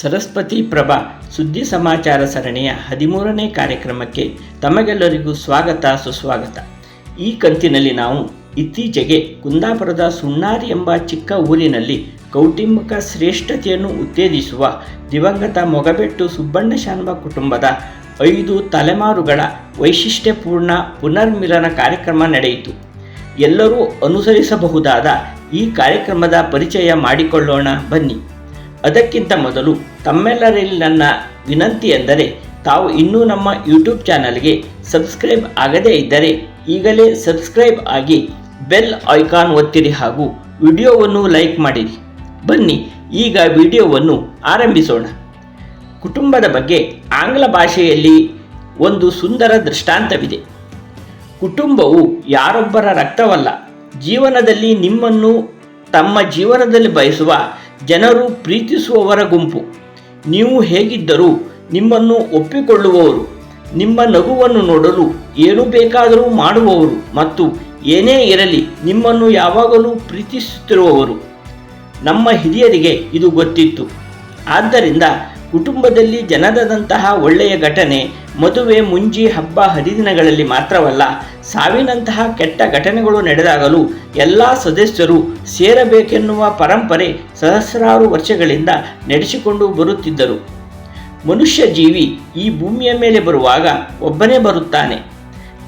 ಸರಸ್ವತಿ ಪ್ರಭಾ ಸುದ್ದಿ ಸಮಾಚಾರ ಸರಣಿಯ ಹದಿಮೂರನೇ ಕಾರ್ಯಕ್ರಮಕ್ಕೆ ತಮಗೆಲ್ಲರಿಗೂ ಸ್ವಾಗತ, ಸುಸ್ವಾಗತ. ಈ ಕಂತಿನಲ್ಲಿ ನಾವು ಇತ್ತೀಚೆಗೆ ಕುಂದಾಪುರದ ಸುಣ್ಣಾರಿ ಎಂಬ ಚಿಕ್ಕ ಊರಿನಲ್ಲಿ ಕೌಟುಂಬಿಕ ಶ್ರೇಷ್ಠತೆಯನ್ನು ಉತ್ತೇಜಿಸುವ ದಿವಂಗತ ಮೊಗಬೆಟ್ಟು ಸುಬ್ಬಣ್ಣ ಶಾನ್ವ ಕುಟುಂಬದ ಐದು ತಲೆಮಾರುಗಳ ವೈಶಿಷ್ಟ್ಯಪೂರ್ಣ ಪುನರ್ಮಿಲನ ಕಾರ್ಯಕ್ರಮ ನಡೆಯಿತು. ಎಲ್ಲರೂ ಅನುಸರಿಸಬಹುದಾದ ಈ ಕಾರ್ಯಕ್ರಮದ ಪರಿಚಯ ಮಾಡಿಕೊಳ್ಳೋಣ. ಬನ್ನಿ. ಅದಕ್ಕಿಂತ ಮೊದಲು ತಮ್ಮೆಲ್ಲರಲ್ಲಿ ನನ್ನ ವಿನಂತಿ ಎಂದರೆ ತಾವು ಇನ್ನೂ ನಮ್ಮ ಯೂಟ್ಯೂಬ್ ಚಾನಲ್ಗೆ ಸಬ್ಸ್ಕ್ರೈಬ್ ಆಗದೇ ಇದ್ದರೆ ಈಗಲೇ ಸಬ್ಸ್ಕ್ರೈಬ್ ಆಗಿ ಬೆಲ್ ಐಕಾನ್ ಒತ್ತಿರಿ ಹಾಗೂ ವಿಡಿಯೋವನ್ನು ಲೈಕ್ ಮಾಡಿರಿ. ಬನ್ನಿ, ಈಗ ವಿಡಿಯೋವನ್ನು ಆರಂಭಿಸೋಣ. ಕುಟುಂಬದ ಬಗ್ಗೆ ಆಂಗ್ಲ ಭಾಷೆಯಲ್ಲಿ ಒಂದು ಸುಂದರ ದೃಷ್ಟಾಂತವಿದೆ. ಕುಟುಂಬವು ಯಾರೊಬ್ಬರ ರಕ್ತವಲ್ಲ, ಜೀವನದಲ್ಲಿ ನಿಮ್ಮನ್ನು ತಮ್ಮ ಜೀವನದಲ್ಲಿ ಬಯಸುವ ಜನರು ಪ್ರೀತಿಸುವವರ ಗುಂಪು. ನೀವು ಹೇಗಿದ್ದರೂ ನಿಮ್ಮನ್ನು ಒಪ್ಪಿಕೊಳ್ಳುವವರು, ನಿಮ್ಮ ನಗುವನ್ನು ನೋಡಲು ಏನು ಬೇಕಾದರೂ ಮಾಡುವವರು ಮತ್ತು ಏನೇ ಇರಲಿ ನಿಮ್ಮನ್ನು ಯಾವಾಗಲೂ ಪ್ರೀತಿಸುತ್ತಿರುವವರು. ನಮ್ಮ ಹಿರಿಯರಿಗೆ ಇದು ಗೊತ್ತಿತ್ತು. ಆದ್ದರಿಂದ ಕುಟುಂಬದಲ್ಲಿ ಜನರದಂತಹ ಒಳ್ಳೆಯ ಘಟನೆ ಮದುವೆ ಮುಂಜಿ ಹಬ್ಬ ಹರಿದಿನಗಳಲ್ಲಿ ಮಾತ್ರವಲ್ಲ, ಸಾವಿನಂತಹ ಕೆಟ್ಟ ಘಟನೆಗಳು ನಡೆದಾಗಲೂ ಎಲ್ಲ ಸದಸ್ಯರು ಸೇರಬೇಕೆನ್ನುವ ಪರಂಪರೆ ಸಹಸ್ರಾರು ವರ್ಷಗಳಿಂದ ನಡೆಸಿಕೊಂಡು ಬರುತ್ತಿದ್ದರು. ಮನುಷ್ಯ ಜೀವಿ ಈ ಭೂಮಿಯ ಮೇಲೆ ಬರುವಾಗ ಒಬ್ಬನೇ ಬರುತ್ತಾನೆ.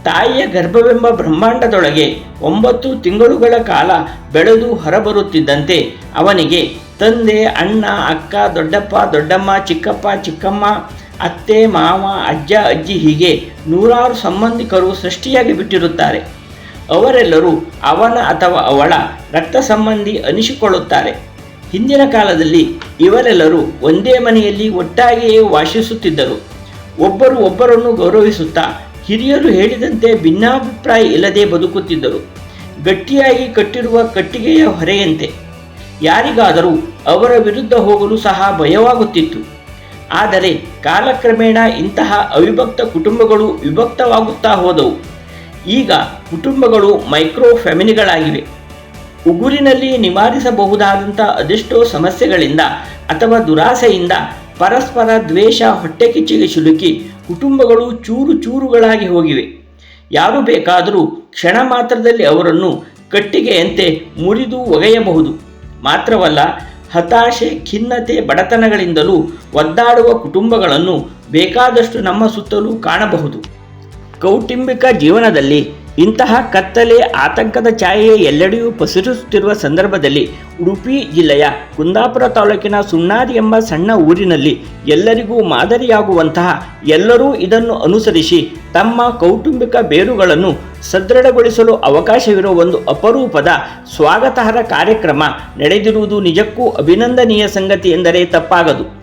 ತಾಯಿಯ ಗರ್ಭವೆಂಬ ಬ್ರಹ್ಮಾಂಡದೊಳಗೆ ಒಂಬತ್ತು ತಿಂಗಳುಗಳ ಕಾಲ ಬೆಳೆದು ಹೊರಬರುತ್ತಿದ್ದಂತೆ ಅವನಿಗೆ ತಂದೆ, ಅಣ್ಣ, ಅಕ್ಕ, ದೊಡ್ಡಪ್ಪ, ದೊಡ್ಡಮ್ಮ, ಚಿಕ್ಕಪ್ಪ, ಚಿಕ್ಕಮ್ಮ ಅತ್ತೆ, ಮಾವ, ಅಜ್ಜ, ಅಜ್ಜಿ ಹೀಗೆ ನೂರಾರು ಸಂಬಂಧಿಕರು ಸೃಷ್ಟಿಯಾಗಿ ಬಿಟ್ಟಿರುತ್ತಾರೆ. ಅವರೆಲ್ಲರೂ ಅವನ ಅಥವಾ ಅವಳ ರಕ್ತ ಸಂಬಂಧಿ ಅನಿಸಿಕೊಳ್ಳುತ್ತಾರೆ. ಹಿಂದಿನ ಕಾಲದಲ್ಲಿ ಇವರೆಲ್ಲರೂ ಒಂದೇ ಮನೆಯಲ್ಲಿ ಒಟ್ಟಾಗಿಯೇ ವಾಸಿಸುತ್ತಿದ್ದರು. ಒಬ್ಬರು ಒಬ್ಬರನ್ನು ಗೌರವಿಸುತ್ತಾ ಹಿರಿಯರು ಹೇಳಿದಂತೆ ಭಿನ್ನಾಭಿಪ್ರಾಯ ಇಲ್ಲದೆ ಬದುಕುತ್ತಿದ್ದರು. ಗಟ್ಟಿಯಾಗಿ ಕಟ್ಟಿರುವ ಕಟ್ಟಿಗೆಯ ಹೊರೆಯಂತೆ. ಯಾರಿಗಾದರೂ ಅವರ ವಿರುದ್ಧ ಹೋಗಲು ಸಹ ಭಯವಾಗುತ್ತಿತ್ತು. ಆದರೆ ಕಾಲಕ್ರಮೇಣ ಇಂತಹ ಅವಿಭಕ್ತ ಕುಟುಂಬಗಳು ವಿಭಕ್ತವಾಗುತ್ತಾ ಹೋದವು. ಈಗ ಕುಟುಂಬಗಳು ಮೈಕ್ರೋ ಫ್ಯಾಮಿಲಿಗಳಾಗಿವೆ ಉಗುರಿನಲ್ಲಿ ನಿವಾರಿಸಬಹುದಾದಂಥ ಅದೆಷ್ಟೋ ಸಮಸ್ಯೆಗಳಿಂದ ಅಥವಾ ದುರಾಸೆಯಿಂದ ಪರಸ್ಪರ ದ್ವೇಷ, ಹೊಟ್ಟೆಕಿಚ್ಚಿಗೆ ಸಿಲುಕಿ ಕುಟುಂಬಗಳು ಚೂರು ಚೂರುಗಳಾಗಿ ಹೋಗಿವೆ. ಯಾರು ಬೇಕಾದರೂ ಕ್ಷಣ ಮಾತ್ರದಲ್ಲಿ ಅವರನ್ನು ಕಟ್ಟಿಗೆಯಂತೆ ಮುರಿದು ಒಗೆಯಬಹುದು. ಮಾತ್ರವಲ್ಲ ಹತಾಶೆ ಖಿನ್ನತೆ ಬಡತನಗಳಿಂದಲೂ ಒದ್ದಾಡುವ ಕುಟುಂಬಗಳನ್ನು ಬೇಕಾದಷ್ಟು ನಮ್ಮ ಸುತ್ತಲೂ ಕಾಣಬಹುದು. ಕೌಟುಂಬಿಕ ಜೀವನದಲ್ಲಿ ಇಂತಹ ಕತ್ತಲೆ ಆತಂಕದ ಛಾಯೆ ಎಲ್ಲೆಡೆಯೂ ಪಸರಿಸುತ್ತಿರುವ ಸಂದರ್ಭದಲ್ಲಿ ಉಡುಪಿ ಜಿಲ್ಲೆಯ ಕುಂದಾಪುರ ತಾಲೂಕಿನ ಸುಣ್ಣಾರಿ ಎಂಬ ಸಣ್ಣ ಊರಿನಲ್ಲಿ ಎಲ್ಲರಿಗೂ ಮಾದರಿಯಾಗುವಂತಹ ಎಲ್ಲರೂ ಇದನ್ನು ಅನುಸರಿಸಿ ತಮ್ಮ ಕೌಟುಂಬಿಕ ಬೇರುಗಳನ್ನು ಸದೃಢಗೊಳಿಸಲು ಅವಕಾಶವಿರುವ ಒಂದು ಅಪರೂಪದ ಸ್ವಾಗತಾರ್ಹ ಕಾರ್ಯಕ್ರಮ ನಡೆದಿರುವುದು ನಿಜಕ್ಕೂ ಅಭಿನಂದನೀಯ ಸಂಗತಿ ಎಂದರೆ ತಪ್ಪಾಗದು.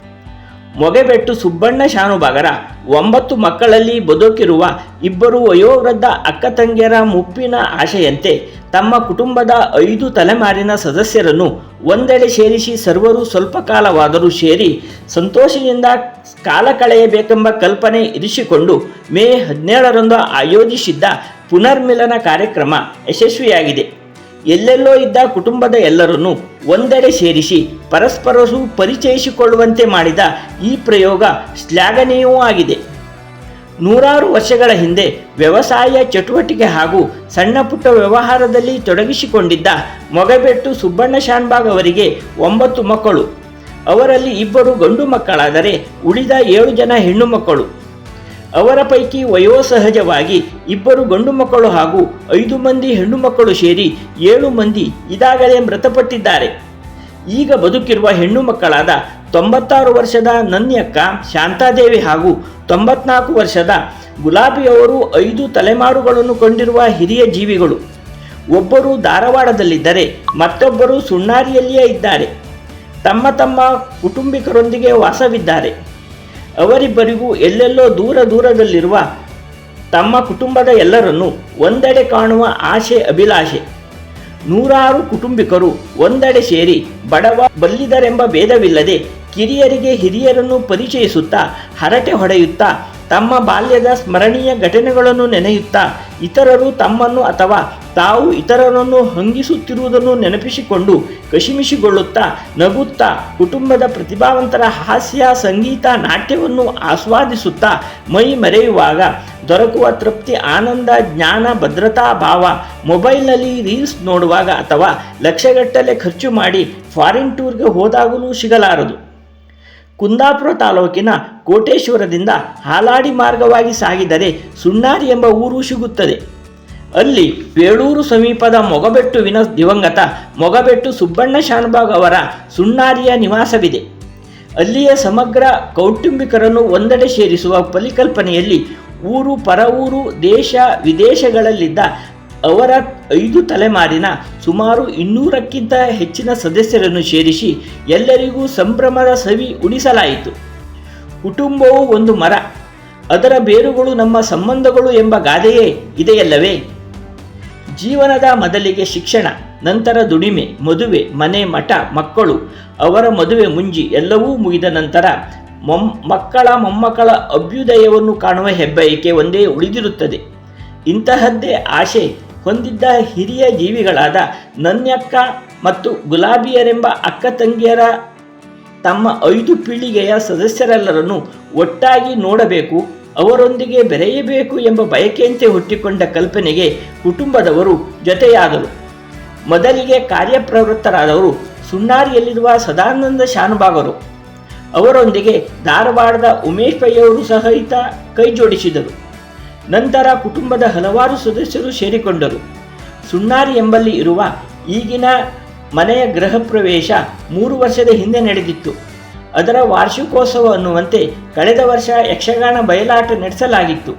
ಮೊಗೆಬೆಟ್ಟು ಸುಬ್ಬಣ್ಣ ಶಾನುಭಾಗರ ಒಂಬತ್ತು ಮಕ್ಕಳಲ್ಲಿ ಬದುಕಿರುವ ಇಬ್ಬರು ವಯೋವೃದ್ಧ ಅಕ್ಕ ತಂಗಿಯರ ಮುಪ್ಪಿನ ಆಶೆಯಂತೆ ತಮ್ಮ ಕುಟುಂಬದ ಐದು ತಲೆಮಾರಿನ ಸದಸ್ಯರನ್ನು ಒಂದೆಡೆ ಸೇರಿಸಿ ಸರ್ವರು ಸ್ವಲ್ಪ ಕಾಲವಾದರೂ ಸೇರಿ ಸಂತೋಷದಿಂದ ಕಾಲ ಕಳೆಯಬೇಕೆಂಬ ಕಲ್ಪನೆ ಇರಿಸಿಕೊಂಡು ಮೇ ಹದಿನೇಳರಂದು ಆಯೋಜಿಸಿದ್ದ ಪುನರ್ಮಿಲನ ಕಾರ್ಯಕ್ರಮ ಯಶಸ್ವಿಯಾಗಿದೆ. ಎಲ್ಲೆಲ್ಲೋ ಇದ್ದ ಕುಟುಂಬದ ಎಲ್ಲರನ್ನು ಒಂದೆಡೆ ಸೇರಿಸಿ ಪರಸ್ಪರರು ಪರಿಚಯಿಸಿಕೊಳ್ಳುವಂತೆ ಮಾಡಿದ ಈ ಪ್ರಯೋಗ ಶ್ಲಾಘನೀಯವೂ ಆಗಿದೆ. ನೂರಾರು ವರ್ಷಗಳ ಹಿಂದೆ ವ್ಯವಸಾಯ ಚಟುವಟಿಕೆ ಹಾಗೂ ಸಣ್ಣ ಪುಟ್ಟ ವ್ಯವಹಾರದಲ್ಲಿ ತೊಡಗಿಸಿಕೊಂಡಿದ್ದ ಮೊಗಬೆಟ್ಟು ಸುಬ್ಬಣ್ಣ ಶಾನ್ಬಾಗ್ ಅವರಿಗೆ ಒಂಬತ್ತು ಮಕ್ಕಳು. ಅವರಲ್ಲಿ ಇಬ್ಬರು ಗಂಡು ಮಕ್ಕಳಾದರೆ ಉಳಿದ ಏಳು ಜನ ಹೆಣ್ಣು ಮಕ್ಕಳು. ಅವರ ಪೈಕಿ ವಯೋಸಹಜವಾಗಿ ಇಬ್ಬರು ಗಂಡು ಮಕ್ಕಳು ಹಾಗೂ ಐದು ಮಂದಿ ಹೆಣ್ಣು ಮಕ್ಕಳು ಸೇರಿ ಏಳು ಮಂದಿ ಇದಾಗಲೇ ಮೃತಪಟ್ಟಿದ್ದಾರೆ. ಈಗ ಬದುಕಿರುವ ಹೆಣ್ಣು ಮಕ್ಕಳಾದ ತೊಂಬತ್ತಾರು ವರ್ಷದ ನನ್ಯಕ್ಕ ಶಾಂತಾದೇವಿ ಹಾಗೂ ತೊಂಬತ್ನಾಲ್ಕು ವರ್ಷದ ಗುಲಾಬಿಯವರು ಐದು ತಲೆಮಾರುಗಳನ್ನು ಕೊಂಡಿರುವ ಹಿರಿಯ ಜೀವಿಗಳು. ಒಬ್ಬರು ಧಾರವಾಡದಲ್ಲಿದ್ದರೆ ಮತ್ತೊಬ್ಬರು ಸುಣ್ಣಾರಿಯಲ್ಲಿಯೇ ಇದ್ದಾರೆ. ತಮ್ಮ ತಮ್ಮ ಕುಟುಂಬಿಕರೊಂದಿಗೆ ವಾಸವಿದ್ದಾರೆ. ಅವರಿಬ್ಬರಿಗೂ ಎಲ್ಲೆಲ್ಲೋ ದೂರ ದೂರದಲ್ಲಿರುವ ತಮ್ಮ ಕುಟುಂಬದ ಎಲ್ಲರನ್ನು ಒಂದೆಡೆ ಕಾಣುವ ಆಶೆ ಅಭಿಲಾಷೆ. ನೂರಾರು ಕುಟುಂಬಿಕರು ಒಂದೆಡೆ ಸೇರಿ ಬಡವ ಬಲ್ಲಿದರೆಂಬ ಭೇದವಿಲ್ಲದೆ ಕಿರಿಯರಿಗೆ ಹಿರಿಯರನ್ನು ಪರಿಚಯಿಸುತ್ತಾ ಹರಟೆ ಹೊಡೆಯುತ್ತಾ ತಮ್ಮ ಬಾಲ್ಯದ ಸ್ಮರಣೀಯ ಘಟನೆಗಳನ್ನು ನೆನೆಯುತ್ತಾ ಇತರರು ತಮ್ಮನ್ನು ಅಥವಾ ತಾವು ಇತರರನ್ನು ಹಂಗಿಸುತ್ತಿರುವುದನ್ನು ನೆನಪಿಸಿಕೊಂಡು ಕಶಿಮಿಶಿಗೊಳ್ಳುತ್ತಾ ನಗುತ್ತಾ ಕುಟುಂಬದ ಪ್ರತಿಭಾವಂತರ ಹಾಸ್ಯ ಸಂಗೀತ ನಾಟ್ಯವನ್ನು ಆಸ್ವಾದಿಸುತ್ತಾ ಮೈ ಮರೆಯುವಾಗ ದೊರಕುವ ತೃಪ್ತಿ, ಆನಂದ, ಜ್ಞಾನ, ಭದ್ರತಾ ಭಾವ ಮೊಬೈಲ್ನಲ್ಲಿ ರೀಲ್ಸ್ ನೋಡುವಾಗ ಅಥವಾ ಲಕ್ಷಗಟ್ಟಲೆ ಖರ್ಚು ಮಾಡಿ ಫಾರಿನ್ ಟೂರ್ಗೆ ಹೋದಾಗಲೂ ಸಿಗಲಾರದು. ಕುಂದಾಪುರ ತಾಲೂಕಿನ ಕೋಟೇಶ್ವರದಿಂದ ಹಾಲಾಡಿ ಮಾರ್ಗವಾಗಿ ಸಾಗಿದರೆ ಸುಣ್ಣಾರಿ ಎಂಬ ಊರು ಸಿಗುತ್ತದೆ. ಅಲ್ಲಿ ಬೇಳೂರು ಸಮೀಪದ ಮೊಗಬೆಟ್ಟುವಿನ ದಿವಂಗತ ಮೊಗಬೆಟ್ಟು ಸುಬ್ಬಣ್ಣ ಶಾನ್ಬಾಗ್ ಅವರ ಸುಣ್ಣಾರಿಯ ನಿವಾಸವಿದೆ. ಅಲ್ಲಿಯ ಸಮಗ್ರ ಕೌಟುಂಬಿಕರನ್ನು ಒಂದೆಡೆ ಸೇರಿಸುವ ಪರಿಕಲ್ಪನೆಯಲ್ಲಿ ಊರು ಪರವೂರು ದೇಶ ವಿದೇಶಗಳಲ್ಲಿದ್ದ ಅವರ ಐದು ತಲೆಮಾರಿನ ಸುಮಾರು ಇನ್ನೂರಕ್ಕಿಂತ ಹೆಚ್ಚಿನ ಸದಸ್ಯರನ್ನು ಸೇರಿಸಿ ಎಲ್ಲರಿಗೂ ಸಂಭ್ರಮದ ಸವಿ ಉಣಿಸಲಾಯಿತು. ಕುಟುಂಬವು ಒಂದು ಮರ. ಅದರ ಬೇರುಗಳು ನಮ್ಮ ಸಂಬಂಧಗಳು ಎಂಬ ಗಾದೆಯೇ ಇದೆಯಲ್ಲವೇ? ಜೀವನದ ಮೊದಲಿಗೆ ಶಿಕ್ಷಣ, ನಂತರ ದುಡಿಮೆ, ಮದುವೆ, ಮನೆ, ಮಠ, ಮಕ್ಕಳು, ಅವರ ಮದುವೆ ಮುಂಜಿ ಎಲ್ಲವೂ ಮುಗಿದ ನಂತರ ಮೊಮ್, ಮಕ್ಕಳ ಮೊಮ್ಮಕ್ಕಳ ಅಭ್ಯುದಯವನ್ನು ಕಾಣುವ ಹೆಬ್ಬಯಕೆ ಒಂದೇ ಉಳಿದಿರುತ್ತದೆ. ಇಂತಹದ್ದೇ ಆಶೆ. ಹೊಂದಿದ್ದ ಹಿರಿಯ ಜೀವಿಗಳಾದ ನನ್ಯಕ್ಕ ಮತ್ತು ಗುಲಾಬಿಯರೆಂಬ ಅಕ್ಕ ತಂಗಿಯರ ತಮ್ಮ ಐದು ಪೀಳಿಗೆಯ ಸದಸ್ಯರೆಲ್ಲರನ್ನು ಒಟ್ಟಾಗಿ ನೋಡಬೇಕು, ಅವರೊಂದಿಗೆ ಬೆರೆಯಬೇಕು ಎಂಬ ಬಯಕೆಯಂತೆ ಹುಟ್ಟಿಕೊಂಡ ಕಲ್ಪನೆಗೆ ಕುಟುಂಬದವರು ಜೊತೆಯಾದರು. ಮೊದಲಿಗೆ ಕಾರ್ಯಪ್ರವೃತ್ತರಾದವರು ಸುಣ್ಣಾರಿಯಲ್ಲಿರುವ ಸದಾನಂದ ಶಾನುಭಾಗರು. ಅವರೊಂದಿಗೆ ಧಾರವಾಡದ ಉಮೇಶ್ ಪೈಯವರು ಸಹಿತ ಕೈ ಜೋಡಿಸಿದರು ನಂತರ ಕುಟುಂಬದ ಹಲವಾರು ಸದಸ್ಯರು ಸೇರಿಕೊಂಡರು. ಸುಣ್ಣಾರಿ ಎಂಬಲ್ಲಿ ಇರುವ ಈಗಿನ ಮನೆಯ ಗೃಹ ಪ್ರವೇಶ ಮೂರು ವರ್ಷದ ಹಿಂದೆ ನಡೆದಿತ್ತು. ಅದರ ವಾರ್ಷಿಕೋತ್ಸವ ಅನ್ನುವಂತೆ ಕಳೆದ ವರ್ಷ ಯಕ್ಷಗಾನ ಬಯಲಾಟ ನಡೆಸಲಾಗಿತ್ತು.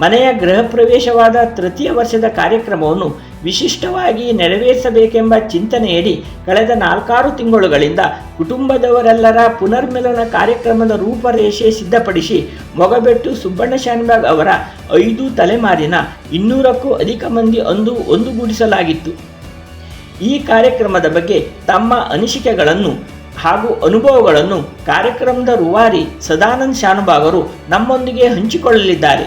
ಮನೆಯ ಗೃಹ ಪ್ರವೇಶವಾದ ತೃತೀಯ ವರ್ಷದ ಕಾರ್ಯಕ್ರಮವನ್ನು ವಿಶಿಷ್ಟವಾಗಿ ನೆರವೇರಿಸಬೇಕೆಂಬ ಚಿಂತನೆಯಡಿ ಕಳೆದ ನಾಲ್ಕಾರು ತಿಂಗಳುಗಳಿಂದ ಕುಟುಂಬದವರೆಲ್ಲರ ಪುನರ್ಮಿಲನ ಕಾರ್ಯಕ್ರಮದ ರೂಪರೇಷೆ ಸಿದ್ಧಪಡಿಸಿ ಮೊಗಬೆಟ್ಟು ಸುಬ್ಬಣ್ಣ ಶಾನ್ಬಾಗ್ ಅವರ ಐದು ತಲೆಮಾರಿನ ಇನ್ನೂರಕ್ಕೂ ಅಧಿಕ ಮಂದಿ ಅಂದು ಒಂದುಗೂಡಿಸಲಾಗಿತ್ತು. ಈ ಕಾರ್ಯಕ್ರಮದ ಬಗ್ಗೆ ತಮ್ಮ ಅನಿಸಿಕೆಗಳನ್ನು ಹಾಗೂ ಅನುಭವಗಳನ್ನು ಕಾರ್ಯಕ್ರಮದ ರೂವಾರಿ ಸದಾನಂದ್ ಶಾನುಭಾಗರು ನಮ್ಮೊಂದಿಗೆ ಹಂಚಿಕೊಳ್ಳಲಿದ್ದಾರೆ.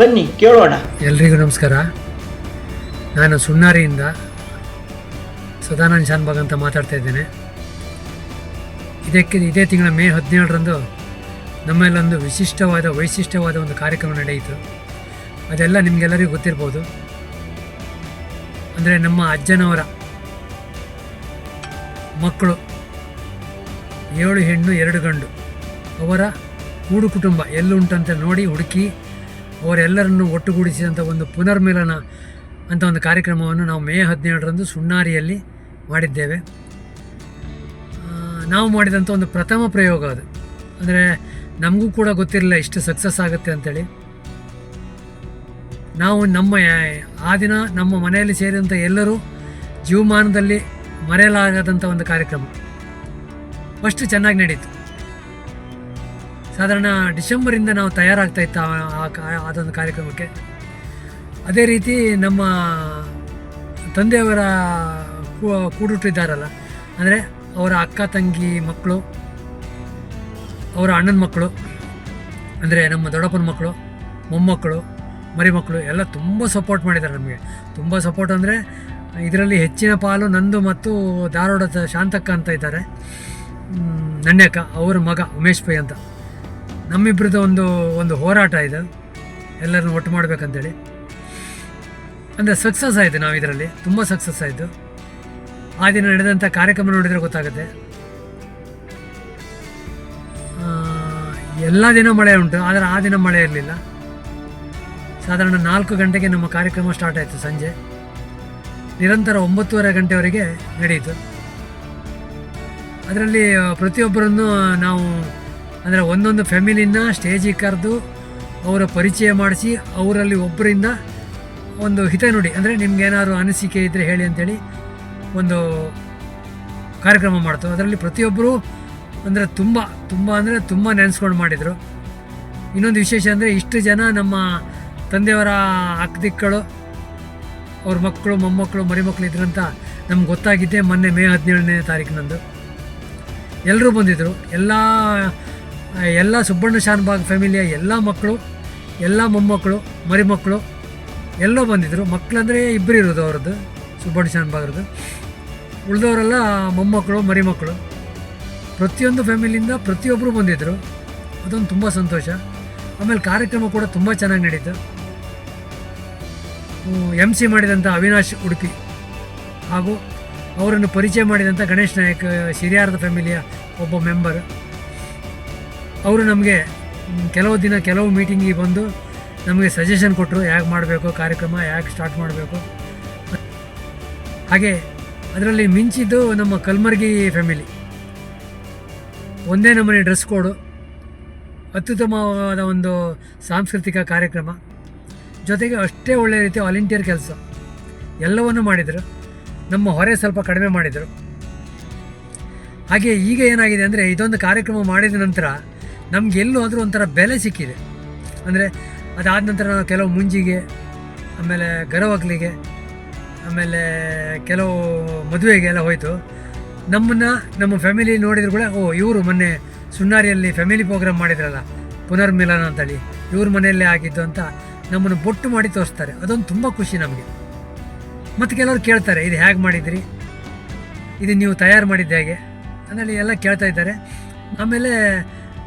ಬನ್ನಿ, ಕೇಳೋಣ. ಎಲ್ರಿಗೂ ನಮಸ್ಕಾರ. ನಾನು ಸುಣ್ಣಾರಿಯಿಂದ ಸದಾನಂದ ಶಾನ್ಭಾಗ್ ಅಂತ ಮಾತಾಡ್ತಾ ಇದ್ದೇನೆ. ಇದಕ್ಕೆ ಇದೇ ತಿಂಗಳ ಮೇ ಹದಿನೇಳರಂದು ನಮ್ಮಲ್ಲೊಂದು ವಿಶಿಷ್ಟವಾದ, ವೈಶಿಷ್ಟ್ಯವಾದ ಒಂದು ಕಾರ್ಯಕ್ರಮ ನಡೆಯಿತು. ಅದೆಲ್ಲ ನಿಮಗೆಲ್ಲರಿಗೂ ಗೊತ್ತಿರ್ಬೋದು. ಅಂದರೆ ನಮ್ಮ ಅಜ್ಜನವರ ಮಕ್ಕಳು, ಏಳು ಹೆಣ್ಣು, ಎರಡು ಗಂಡು ಅವರ ಕೂಡು ಕುಟುಂಬ ಎಲ್ಲುಂಟಂತ ನೋಡಿ ಹುಡುಕಿ ಅವರೆಲ್ಲರನ್ನು ಒಟ್ಟುಗೂಡಿಸಿದಂಥ ಒಂದು ಪುನರ್ಮಿಲನ ಅಂತ ಒಂದು ಕಾರ್ಯಕ್ರಮವನ್ನು ನಾವು ಮೇ ಹದಿನೇಳರಂದು ಸುಣ್ಣಾರಿಯಲ್ಲಿ ಮಾಡಿದ್ದೇವೆ. ನಾವು ಮಾಡಿದಂಥ ಒಂದು ಪ್ರಥಮ ಪ್ರಯೋಗ ಅದು. ಅಂದರೆ ನಮಗೂ ಕೂಡ ಗೊತ್ತಿರಲಿಲ್ಲ ಇಷ್ಟು ಸಕ್ಸಸ್ ಆಗುತ್ತೆ ಅಂತೇಳಿ. ನಾವು ನಮ್ಮ ಆ ದಿನ ನಮ್ಮ ಮನೆಯಲ್ಲಿ ಸೇರಿದಂಥ ಎಲ್ಲರೂ ಜೀವಮಾನದಲ್ಲಿ ಮರೆಯಲಾಗದಂಥ ಒಂದು ಕಾರ್ಯಕ್ರಮ. ಅಷ್ಟು ಚೆನ್ನಾಗಿ ನಡೀತು. ಸಾಧಾರಣ ಡಿಸೆಂಬರಿಂದ ನಾವು ತಯಾರಾಗ್ತಾ ಇತ್ತು ಆ- ಕಾ- ಅದೊಂದು ಕಾರ್ಯಕ್ರಮಕ್ಕೆ. ಅದೇ ರೀತಿ ನಮ್ಮ ತಂದೆಯವರ ಕೂಡುಟ್ಟಿದ್ದಾರಲ್ಲ, ಅಂದರೆ ಅವರ ಅಕ್ಕ, ತಂಗಿ, ಮಕ್ಕಳು, ಅವರ ಅಣ್ಣನ ಮಕ್ಕಳು, ಅಂದರೆ ನಮ್ಮ ದೊಡ್ಡಪ್ಪನ ಮಕ್ಕಳು, ಮೊಮ್ಮಕ್ಕಳು, ಮರಿಮಕ್ಕಳು, ಎಲ್ಲ ತುಂಬ ಸಪೋರ್ಟ್ ಮಾಡಿದ್ದಾರೆ ನಮಗೆ. ತುಂಬ ಸಪೋರ್ಟ್ ಅಂದರೆ ಇದರಲ್ಲಿ ಹೆಚ್ಚಿನ ಪಾಲು ನಂದು ಮತ್ತು ಧಾರವಾಡದ ಶಾಂತಕ್ಕ ಅಂತ ಇದ್ದಾರೆ. ನನ್ನೆಕ್ಕ ಅವರ ಮಗ ಉಮೇಶ್ ಪೈ ಅಂತ. ನಮ್ಮಿಬ್ಬರದ್ದು ಒಂದು ಒಂದು ಹೋರಾಟ ಇದೆ. ಎಲ್ಲರನ್ನು ಒಟ್ಟು ಮಾಡಬೇಕಂತೇಳಿ. ಅಂದರೆ ಸಕ್ಸಸ್ ಆಯಿತು ನಾವು ಇದರಲ್ಲಿ. ತುಂಬ ಸಕ್ಸಸ್ ಆಯಿತು. ಆ ದಿನ ನಡೆದಂಥ ಕಾರ್ಯಕ್ರಮ ನೋಡಿದರೆ ಗೊತ್ತಾಗುತ್ತೆ. ಎಲ್ಲ ದಿನ ಮಳೆ ಉಂಟು. ಆದರೆ ಆ ದಿನ ಮಳೆ ಇರಲಿಲ್ಲ. ಸಾಧಾರಣ ನಾಲ್ಕು ಗಂಟೆಗೆ ನಮ್ಮ ಕಾರ್ಯಕ್ರಮ ಸ್ಟಾರ್ಟ್ ಆಯಿತು ಸಂಜೆ. ನಿರಂತರ ಒಂಬತ್ತುವರೆ ಗಂಟೆವರೆಗೆ ನಡೆಯಿತು. ಅದರಲ್ಲಿ ಪ್ರತಿಯೊಬ್ಬರನ್ನು ನಾವು ಅಂದರೆ ಒಂದೊಂದು ಫ್ಯಾಮಿಲಿನ ಸ್ಟೇಜಿಗೆ ಕರೆದು ಅವರ ಪರಿಚಯ ಮಾಡಿಸಿ ಅವರಲ್ಲಿ ಒಬ್ಬರಿಂದ ಒಂದು ಹಿತನುಡಿ ಅಂದರೆ ನಿಮ್ಗೇನಾದ್ರು ಅನಿಸಿಕೆ ಇದ್ದರೆ ಹೇಳಿ ಅಂತೇಳಿ ಒಂದು ಕಾರ್ಯಕ್ರಮ ಮಾಡ್ತು. ಅದರಲ್ಲಿ ಪ್ರತಿಯೊಬ್ಬರು ಅಂದರೆ ತುಂಬ ತುಂಬ ಅಂದರೆ ತುಂಬ ನೆನೆಸ್ಕೊಂಡು ಮಾಡಿದರು. ಇನ್ನೊಂದು ವಿಶೇಷ ಅಂದರೆ ಇಷ್ಟು ಜನ ನಮ್ಮ ತಂದೆಯವರ ಅಕ್ಕದಿಕ್ಕಳು, ಅವ್ರ ಮಕ್ಕಳು, ಮೊಮ್ಮಕ್ಕಳು ಮರಿಮಕ್ಕಳು ಇದ್ರಂತ ನಮ್ಗೆ ಗೊತ್ತಾಗಿದ್ದೆ ಮೊನ್ನೆ ಮೇ ಹದಿನೇಳನೇ ತಾರೀಕಿನಂದು ಎಲ್ಲರೂ ಬಂದಿದ್ದರು ಎಲ್ಲ ಎಲ್ಲ ಸುಬ್ಬಣ್ಣ ಶಾನ್ಬಾಗ್ ಫ್ಯಾಮಿಲಿಯ ಎಲ್ಲ ಮಕ್ಕಳು, ಎಲ್ಲ ಮೊಮ್ಮಕ್ಕಳು, ಮರಿಮಕ್ಕಳು, ಎಲ್ಲೋ ಬಂದಿದ್ದರು ಮಕ್ಕಳಂದರೆ ಇಬ್ಬರು ಇರೋದು ಅವ್ರದ್ದು, ಸುಬ್ಬಣ್ಣ ಶಾನ್ಬಾಗ್ರದ್ದು ಉಳಿದವರೆಲ್ಲ ಮೊಮ್ಮಕ್ಕಳು, ಮರಿಮಕ್ಕಳು. ಪ್ರತಿಯೊಂದು ಫ್ಯಾಮಿಲಿಯಿಂದ ಪ್ರತಿಯೊಬ್ಬರು ಬಂದಿದ್ದರು ಅದೊಂದು ತುಂಬ ಸಂತೋಷ. ಆಮೇಲೆ ಕಾರ್ಯಕ್ರಮ ಕೂಡ ತುಂಬ ಚೆನ್ನಾಗಿ ನಡೀತು. ಎಂ ಸಿ ಮಾಡಿದಂಥ ಅವಿನಾಶ್ ಉಡುಪಿ ಹಾಗೂ ಅವರನ್ನು ಪರಿಚಯ ಮಾಡಿದಂಥ ಗಣೇಶ್ ನಾಯಕ್ ಸಿರಿಯಾರದ ಫ್ಯಾಮಿಲಿಯ ಒಬ್ಬ ಮೆಂಬರ್ ಅವರು ನಮಗೆ ಕೆಲವು ದಿನ ಕೆಲವು ಮೀಟಿಂಗಿಗೆ ಬಂದು ನಮಗೆ ಸಜೆಷನ್ ಕೊಟ್ಟರು ಹೇಗೆ ಮಾಡಬೇಕು ಕಾರ್ಯಕ್ರಮ ಹೇಗೆ ಸ್ಟಾರ್ಟ್ ಮಾಡಬೇಕು. ಹಾಗೆ ಅದರಲ್ಲಿ ಮಿಂಚಿದ್ದು ನಮ್ಮ ಕಲ್ಮರ್ಗಿ ಫ್ಯಾಮಿಲಿ ಒಂದೇ ನಮ್ಮನೆ ಡ್ರೆಸ್ ಕೋಡು ಅತ್ಯುತ್ತಮವಾದ ಒಂದು ಸಾಂಸ್ಕೃತಿಕ ಕಾರ್ಯಕ್ರಮ. ಜೊತೆಗೆ ಅಷ್ಟೇ ಒಳ್ಳೆಯ ರೀತಿ ವಾಲಂಟಿಯರ್ ಕೆಲಸ. ಎಲ್ಲವನ್ನು ಮಾಡಿದರು. ನಮ್ಮ ಹೊರೆ ಸ್ವಲ್ಪ ಕಡಿಮೆ ಮಾಡಿದರು. ಹಾಗೆ ಈಗ ಏನಾಗಿದೆ ಅಂದರೆ ಇದೊಂದು ಕಾರ್ಯಕ್ರಮ ಮಾಡಿದ ನಂತರ ನಮ್ಗೆ ಎಲ್ಲೂ ಆದರೂ ಒಂಥರ ಬೆಲೆ ಸಿಕ್ಕಿದೆ. ಅಂದರೆ ಅದಾದ ನಂತರ ನಾವು ಕೆಲವು ಮುಂಜಿಗೆ, ಆಮೇಲೆ ಗರವಕ್ಲಿಗೆ, ಆಮೇಲೆ ಕೆಲವು ಮದುವೆಗೆ ಎಲ್ಲ ಹೋಯಿತು. ನಮ್ಮನ್ನು, ನಮ್ಮ ಫ್ಯಾಮಿಲಿ ನೋಡಿದ್ರು ಕೂಡ, ಓ, ಇವರು ಮೊನ್ನೆ ಸುನ್ನಾರಿಯಲ್ಲಿ ಫ್ಯಾಮಿಲಿ ಪ್ರೋಗ್ರಾಮ್ ಮಾಡಿದ್ರಲ್ಲ, ಪುನರ್ಮಿಲನ ಅಂತೇಳಿ. ಇವ್ರ ಮನೆಯಲ್ಲೇ ಆಗಿದ್ದು ಅಂತ ನಮ್ಮನ್ನು ಬೊಟ್ಟು ಮಾಡಿ ತೋರಿಸ್ತಾರೆ. ಅದೊಂದು ತುಂಬ ಖುಷಿ ನಮಗೆ. ಮತ್ತು ಕೆಲವರು ಕೇಳ್ತಾರೆ, ಇದು ಹೇಗೆ ಮಾಡಿದ್ರಿ? ಇದು ನೀವು ತಯಾರು ಮಾಡಿದ್ದು ಹೇಗೆ? ಅದರಲ್ಲಿ ಎಲ್ಲ ಕೇಳ್ತಾ ಇದ್ದಾರೆ. ಆಮೇಲೆ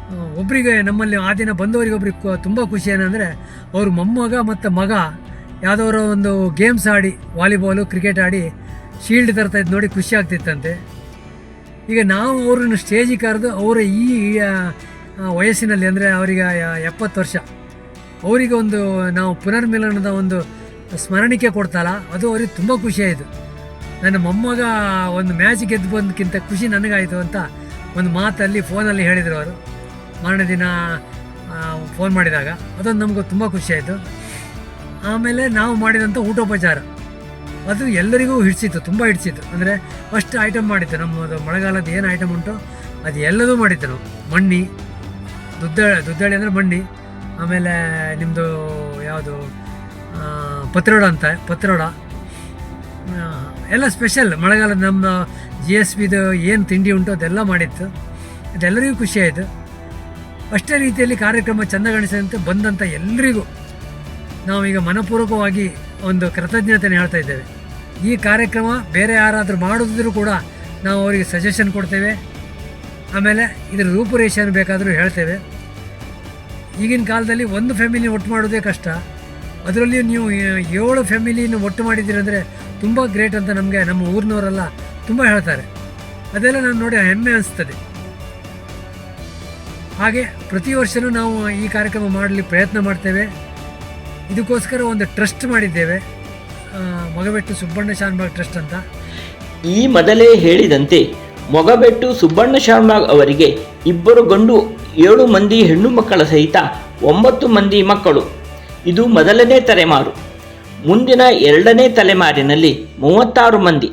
ಆ, ಒಬ್ರಿಗೆ ನಮ್ಮಲ್ಲಿ ಆ ದಿನ ಬಂದವರಿಗೆ ಒಬ್ರಿಗೆ ಕು- ತುಂಬ ಖುಷಿ ಏನಂದರೆ ಅವ್ರ ಮೊಮ್ಮಗ ಮತ್ತು ಮಗ ಯಾವುದೋ ಒಂದು ಗೇಮ್ಸ್ ಆಡಿ ವಾಲಿಬಾಲು ಕ್ರಿಕೆಟ್ ಆಡಿ ಶೀಲ್ಡ್ ತರ್ತಾ ಇದ್ದು ನೋಡಿ ಖುಷಿ ಆಗ್ತಿತ್ತಂತೆ. ಈಗ ನಾವು ಅವ್ರನ್ನ ಸ್ಟೇಜಿಗೆ ಕರೆದು ಅವರ ಈ ವಯಸ್ಸಿನಲ್ಲಿ ಅಂದರೆ ಅವರಿಗೆ ಎಪ್ಪತ್ತು ವರ್ಷ. ಅವರಿಗೆ ಒಂದು ನಾವು ಪುನರ್ಮಿಲನದ ಒಂದು ಸ್ಮರಣಿಕೆ ಕೊಡ್ತಲ್ಲ ಅದು ಅವ್ರಿಗೆ ತುಂಬ ಖುಷಿಯಾಯಿತು ನನ್ನ ಮೊಮ್ಮಗ ಒಂದು ಮ್ಯಾಚ್ ಗೆದ್ದು ಬಂದಕ್ಕಿಂತ ಖುಷಿ ನನಗಾಯಿತು ಅಂತ ಒಂದು ಮಾತಲ್ಲಿ ಫೋನಲ್ಲಿ ಹೇಳಿದರು ಅವರು. ಮಾರನೇ ದಿನ ಫೋನ್ ಮಾಡಿದಾಗ. ಅದೊಂದು ನಮಗೂ ತುಂಬ ಖುಷಿಯಾಯಿತು ಆಮೇಲೆ ನಾವು ಮಾಡಿದಂಥ ಊಟೋಪಚಾರ. ಅದು ಎಲ್ಲರಿಗೂ ಹಿಡಿಸಿತ್ತು, ತುಂಬ ಹಿಡಿಸಿತ್ತು. ಅಂದರೆ ಫಸ್ಟ್ ಐಟಮ್ ಮಾಡಿತ್ತು ನಮ್ಮದು ಮಳೆಗಾಲದ ಏನು ಐಟಮ್ ಉಂಟು, ಅದು ಎಲ್ಲದೂ ಮಾಡಿತ್ತು ನಾವು. ಮಣ್ಣಿ, ದುದ್ದಳೆ ದುದ್ದಳೆ ಅಂದರೆ ಮಣ್ಣಿ. ಆಮೇಲೆ ನಿಮ್ಮದು ಯಾವುದು ಪತ್ರೋಡ ಅಂತ ಪತ್ರೋಡ ಎಲ್ಲ ಸ್ಪೆಷಲ್ ಮಳೆಗಾಲದ ನಮ್ಮ ಜಿ ಎಸ್ ಬಿದು ಏನು ತಿಂಡಿ ಉಂಟು ಅದೆಲ್ಲ ಮಾಡಿತ್ತು ಅದೆಲ್ಲರಿಗೂ ಖುಷಿಯಾಯಿತು ಅಷ್ಟೇ ರೀತಿಯಲ್ಲಿ ಕಾರ್ಯಕ್ರಮ ಚೆಂದ ಕಾಣಿಸಿದಂತೆ ಬಂದಂಥ ಎಲ್ಲರಿಗೂ ನಾವೀಗ ಮನಪೂರ್ವಕವಾಗಿ ಒಂದು ಕೃತಜ್ಞತೆಯನ್ನು ಹೇಳ್ತಾ ಇದ್ದೇವೆ. ಈ ಕಾರ್ಯಕ್ರಮ ಬೇರೆ ಯಾರಾದರೂ ಮಾಡಿದ್ರು ಕೂಡ ನಾವು ಅವರಿಗೆ ಸಜೆಷನ್ ಕೊಡ್ತೇವೆ. ಆಮೇಲೆ ಇದರ ರೂಪುರೇಷೆಯನ್ನು ಬೇಕಾದರೂ ಹೇಳ್ತೇವೆ. ಈಗಿನ ಕಾಲದಲ್ಲಿ ಒಂದು ಫ್ಯಾಮಿಲಿ ಒಟ್ಟು ಮಾಡೋದೇ ಕಷ್ಟ. ಅದರಲ್ಲಿ ನೀವು ಏಳು ಫ್ಯಾಮಿಲಿನ ಒಟ್ಟು ಮಾಡಿದ್ದೀರಿ ಅಂದರೆ ತುಂಬ ಗ್ರೇಟ್ ಅಂತ ನಮಗೆ ನಮ್ಮ ಊರಿನವರೆಲ್ಲ ತುಂಬ ಹೇಳ್ತಾರೆ. ಅದೆಲ್ಲ ನಾನು ನೋಡಿ ಹೆಮ್ಮೆ ಅನಿಸ್ತದೆ. ಹಾಗೆ ಪ್ರತಿ ವರ್ಷವೂ ನಾವು ಈ ಕಾರ್ಯಕ್ರಮ ಮಾಡಲಿ ಪ್ರಯತ್ನ ಮಾಡ್ತೇವೆ. ಇದಕ್ಕೋಸ್ಕರ ಒಂದು ಟ್ರಸ್ಟ್ ಮಾಡಿದ್ದೇವೆ. ಮೊಗಬೆಟ್ಟು ಸುಬ್ಬಣ್ಣ ಶಾನ್ಬಾಗ್ ಟ್ರಸ್ಟ್ ಅಂತ. ಈ ಮೊದಲೇ ಹೇಳಿದಂತೆ ಮೊಗಬೆಟ್ಟು ಸುಬ್ಬಣ್ಣ ಶಾನ್ಬಾಗ್ ಅವರಿಗೆ ಇಬ್ಬರು ಗಂಡು, ಏಳು ಮಂದಿ ಹೆಣ್ಣು ಮಕ್ಕಳ ಸಹಿತ ಒಂಬತ್ತು ಮಂದಿ ಮಕ್ಕಳು. ಇದು ಮೊದಲನೇ ತಲೆಮಾರು. ಮುಂದಿನ ಎರಡನೇ ತಲೆಮಾರಿನಲ್ಲಿ ಮೂವತ್ತಾರು ಮಂದಿ.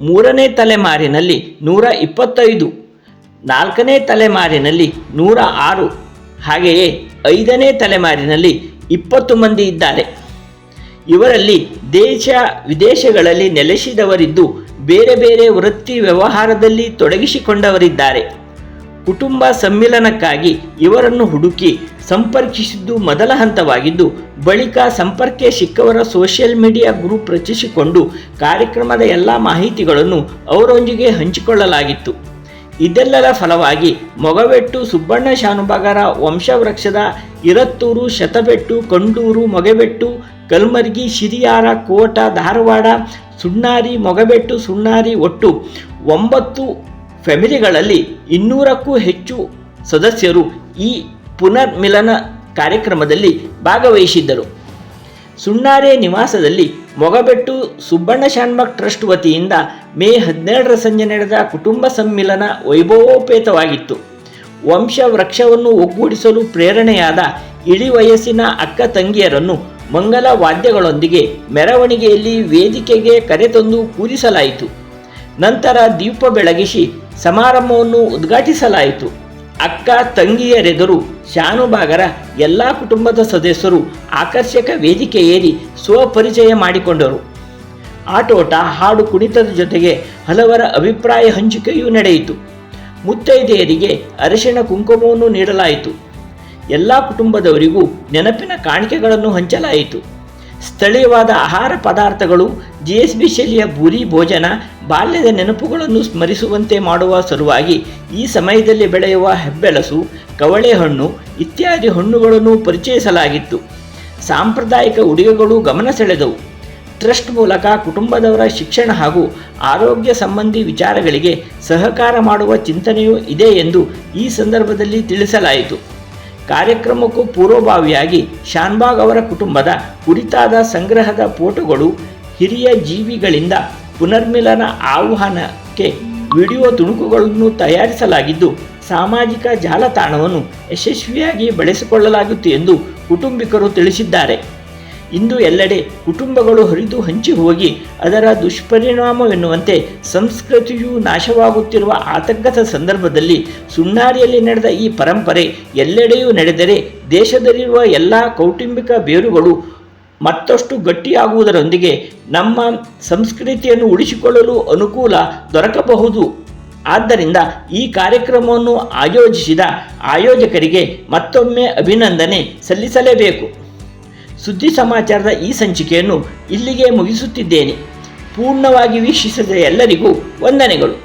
ಮೂರನೇ ತಲೆಮಾರಿನಲ್ಲಿ ನೂರ ಇಪ್ಪತ್ತೈದು. ನಾಲ್ಕನೇ ತಲೆಮಾರಿನಲ್ಲಿ ನೂರ ಆರು, ಹಾಗೆಯೇ ಐದನೇ ತಲೆಮಾರಿನಲ್ಲಿ ಇಪ್ಪತ್ತು ಮಂದಿ ಇದ್ದಾರೆ. ಇವರಲ್ಲಿ ದೇಶ ವಿದೇಶಗಳಲ್ಲಿ ನೆಲೆಸಿದವರಿದ್ದು ಬೇರೆ ಬೇರೆ ವೃತ್ತಿ ವ್ಯವಹಾರದಲ್ಲಿ ತೊಡಗಿಸಿಕೊಂಡವರಿದ್ದಾರೆ. ಕುಟುಂಬ ಸಮ್ಮಿಲನಕ್ಕಾಗಿ ಇವರನ್ನು ಹುಡುಕಿ ಸಂಪರ್ಕಿಸಿದ್ದು ಮೊದಲ ಹಂತವಾಗಿದ್ದು, ಬಳಿಕ ಸಂಪರ್ಕ ಸಿಕ್ಕವರ ಸೋಷಿಯಲ್ ಮೀಡಿಯಾ ಗ್ರೂಪ್ ರಚಿಸಿಕೊಂಡು ಕಾರ್ಯಕ್ರಮದ ಎಲ್ಲ ಮಾಹಿತಿಗಳನ್ನು ಅವರೊಂದಿಗೆ ಹಂಚಿಕೊಳ್ಳಲಾಗಿತ್ತು. ಇದೆಲ್ಲರ ಫಲವಾಗಿ ಮೊಗಬೆಟ್ಟು ಸುಬ್ಬಣ್ಣ ಶಾನುಭಾಗರ ವಂಶವೃಕ್ಷದ ಇರತ್ತೂರು, ಶತಬೆಟ್ಟು, ಕಂಡೂರು ಮೊಗಬೆಟ್ಟು ಕಲ್ಮರ್ಗಿ, ಶಿರಿಯಾರ, ಕೋಟ, ಧಾರವಾಡ, ಸುಣ್ಣಾರಿ ಮೊಗಬೆಟ್ಟು ಸುಣ್ಣಾರಿ, ಒಟ್ಟು ಒಂಬತ್ತು ಫ್ಯಾಮಿಲಿಗಳಲ್ಲಿ ಇನ್ನೂರಕ್ಕೂ ಹೆಚ್ಚು ಸದಸ್ಯರು ಈ ಪುನರ್ಮಿಲನ ಕಾರ್ಯಕ್ರಮದಲ್ಲಿ ಭಾಗವಹಿಸಿದ್ದರು. ಸುಣ್ಣಾರೆ ನಿವಾಸದಲ್ಲಿ ಮೊಗಬೆಟ್ಟು ಸುಬ್ಬಣ್ಣ ಶಾನ್ಮಕ್ ಟ್ರಸ್ಟ್ ವತಿಯಿಂದ ಮೇ ಹದಿನೇಳರ ಸಂಜೆ ನಡೆದ ಕುಟುಂಬ ಸಮ್ಮಿಲನ ವೈಭವೋಪೇತವಾಗಿತ್ತು. ವಂಶ ವೃಕ್ಷವನ್ನು ಒಗ್ಗೂಡಿಸಲು ಪ್ರೇರಣೆಯಾದ ಇಳಿ ವಯಸ್ಸಿನ ಅಕ್ಕ ತಂಗಿಯರನ್ನು ಮಂಗಲ ವಾದ್ಯಗಳೊಂದಿಗೆ ಮೆರವಣಿಗೆಯಲ್ಲಿ ವೇದಿಕೆಗೆ ಕರೆತಂದು ಕೂರಿಸಲಾಯಿತು ನಂತರ ದೀಪ ಬೆಳಗಿಸಿ ಸಮಾರಂಭವನ್ನು ಉದ್ಘಾಟಿಸಲಾಯಿತು. ಅಕ್ಕ ತಂಗಿಯರೆದುರು ಶಾನುಭಾಗರ ಎಲ್ಲ ಕುಟುಂಬದ ಸದಸ್ಯರು ಆಕರ್ಷಕ ವೇದಿಕೆ ಏರಿ ಸ್ವಪರಿಚಯ ಮಾಡಿಕೊಂಡರು. ಆಟೋಟ, ಹಾಡು ಕುಣಿತದ ಜೊತೆಗೆ ಹಲವರ ಅಭಿಪ್ರಾಯ ಹಂಚಿಕೆಯೂ ನಡೆಯಿತು. ಮುತ್ತೈದೆಯರಿಗೆ ಅರಿಶಿಣ ಕುಂಕುಮವನ್ನು ನೀಡಲಾಯಿತು. ಎಲ್ಲ ಕುಟುಂಬದವರಿಗೂ ನೆನಪಿನ ಕಾಣಿಕೆಗಳನ್ನು ಹಂಚಲಾಯಿತು. ಸ್ಥಳೀಯವಾದ ಆಹಾರ ಪದಾರ್ಥಗಳು ಜಿ ಎಸ್ ಬಿ ಶೈಲಿಯ ಭೂರಿ ಭೋಜನ, ಬಾಲ್ಯದ ನೆನಪುಗಳನ್ನು ಸ್ಮರಿಸುವಂತೆ ಮಾಡುವ ಸಲುವಾಗಿ ಈ ಸಮಯದಲ್ಲಿ ಬೆಳೆಯುವ ಹೆಬ್ಬೆಲಸು ಕವಳೆ ಹಣ್ಣು ಇತ್ಯಾದಿ ಹಣ್ಣುಗಳನ್ನು ಪರಿಚಯಿಸಲಾಗಿತ್ತು. ಸಾಂಪ್ರದಾಯಿಕ ಉಡುಗೆಗಳು ಗಮನ ಸೆಳೆದವು. ಟ್ರಸ್ಟ್ ಮೂಲಕ ಕುಟುಂಬದವರ ಶಿಕ್ಷಣ ಹಾಗೂ ಆರೋಗ್ಯ ಸಂಬಂಧಿ ವಿಚಾರಗಳಿಗೆ ಸಹಕಾರ ಮಾಡುವ ಚಿಂತನೆಯೂ ಇದೆ ಎಂದು ಈ ಸಂದರ್ಭದಲ್ಲಿ ತಿಳಿಸಲಾಯಿತು. ಕಾರ್ಯಕ್ರಮಕ್ಕೂ ಪೂರ್ವಭಾವಿಯಾಗಿ ಶಾನ್ಬಾಗ್ ಅವರ ಕುಟುಂಬದ ಕುರಿತಾದ ಸಂಗ್ರಹದ ಫೋಟೋಗಳು ಹಿರಿಯ ಜೀವಿಗಳಿಂದ ಪುನರ್ಮಿಲನ ಆಹ್ವಾನಕ್ಕೆ ವಿಡಿಯೋ ತುಣುಕುಗಳನ್ನು ತಯಾರಿಸಲಾಗಿದ್ದು, ಸಾಮಾಜಿಕ ಜಾಲತಾಣವನ್ನು ಯಶಸ್ವಿಯಾಗಿ ಬಳಸಿಕೊಳ್ಳಲಾಗುತ್ತೆ ಎಂದು ಕುಟುಂಬಿಕರು ತಿಳಿಸಿದ್ದಾರೆ. ಇಂದು ಎಲ್ಲೆಡೆ ಕುಟುಂಬಗಳು ಹರಿದು ಹಂಚಿ ಹೋಗಿ ಅದರ ದುಷ್ಪರಿಣಾಮವೆನ್ನುವಂತೆ ಸಂಸ್ಕೃತಿಯು ನಾಶವಾಗುತ್ತಿರುವ ಆತಂಕದ ಸಂದರ್ಭದಲ್ಲಿ ಸುಣ್ಣಾರಿಯಲ್ಲಿ ನಡೆದ ಈ ಪರಂಪರೆ ಎಲ್ಲೆಡೆಯೂ ನಡೆದರೆ ದೇಶದಲ್ಲಿರುವ ಎಲ್ಲ ಕೌಟುಂಬಿಕ ಬೇರುಗಳು ಮತ್ತಷ್ಟು ಗಟ್ಟಿಯಾಗುವುದರೊಂದಿಗೆ ನಮ್ಮ ಸಂಸ್ಕೃತಿಯನ್ನು ಉಳಿಸಿಕೊಳ್ಳಲು ಅನುಕೂಲ ದೊರಕಬಹುದು. ಆದ್ದರಿಂದ ಈ ಕಾರ್ಯಕ್ರಮವನ್ನು ಆಯೋಜಿಸಿದ ಆಯೋಜಕರಿಗೆ ಮತ್ತೊಮ್ಮೆ ಅಭಿನಂದನೆ ಸಲ್ಲಿಸಲೇಬೇಕು. ಸುದ್ದಿ ಸಮಾಚಾರದ ಈ ಸಂಚಿಕೆಯನ್ನು ಇಲ್ಲಿಗೆ ಮುಗಿಸುತ್ತಿದ್ದೇನೆ. ಪೂರ್ಣವಾಗಿ ವೀಕ್ಷಿಸಿದ ಎಲ್ಲರಿಗೂ ವಂದನೆಗಳು.